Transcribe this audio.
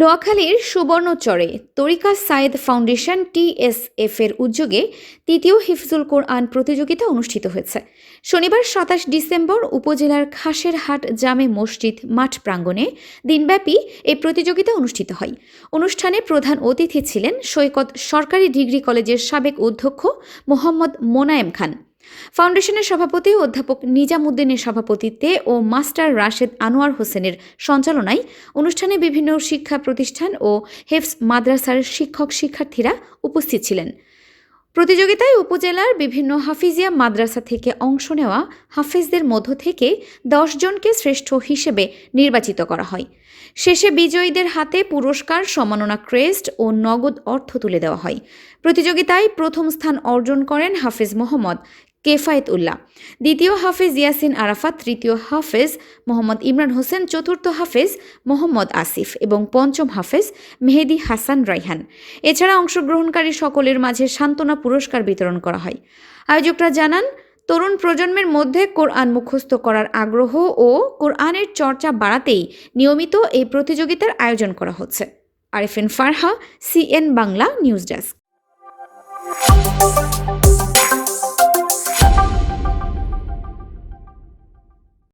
নোয়াখালীর সুবর্ণচরে তরিকা সায়েদ foundation TSF এর উদ্যোগে তৃতীয় হিফজুল কোরআন প্রতিযোগিতা অনুষ্ঠিত হয়েছে। শনিবার সাতাশ ডিসেম্বর উপজেলার খাসেরহাট জামে মসজিদ মাঠ প্রাঙ্গণে দিনব্যাপী এই প্রতিযোগিতা অনুষ্ঠিত হয়। অনুষ্ঠানে প্রধান অতিথি ছিলেন সৈকত সরকারি ডিগ্রি কলেজের সাবেক অধ্যক্ষ মোহাম্মদ মোনায়েম খান। ফাউন্ডেশনের সভাপতি অধ্যাপক নিজামুদ্দিনের সভাপতিত্বে ও মাস্টার রাশেদ আনোয়ার হোসেনের সঞ্চালনায় অনুষ্ঠানে বিভিন্ন শিক্ষা প্রতিষ্ঠান ও হেফস মাদ্রাসার শিক্ষক শিক্ষার্থীরা উপস্থিত ছিলেন। প্রতিযোগিতায় উপজেলার বিভিন্ন হাফিজিয়া মাদ্রাসা থেকে অংশ নেওয়া হাফিজদের মধ্য থেকে দশ জনকে শ্রেষ্ঠ হিসেবে নির্বাচিত করা হয়। শেষে বিজয়ীদের হাতে পুরস্কার সমাননা ক্রেস্ট ও নগদ অর্থ তুলে দেওয়া হয়। প্রতিযোগিতায় প্রথম স্থান অর্জন করেন হাফিজ মোহাম্মদ কেফায়েত উল্লাহ দ্বিতীয় হাফেজ ইয়াসিন আরাফাত, তৃতীয় হাফেজ মোহাম্মদ ইমরান হোসেন, চতুর্থ হাফেজ মোহাম্মদ আসিফ এবং পঞ্চম হাফেজ মেহেদি হাসান রাইহান এছাড়া অংশগ্রহণকারী সকলের মাঝে সান্ত্বনা পুরস্কার বিতরণ করা হয়। আয়োজকরা জানান, তরুণ প্রজন্মের মধ্যে কোরআন মুখস্থ করার আগ্রহ ও কোরআনের চর্চা বাড়াতেই নিয়মিত এই প্রতিযোগিতার আয়োজন করা হচ্ছে। Arifin Farha, CN Bangla, news desk.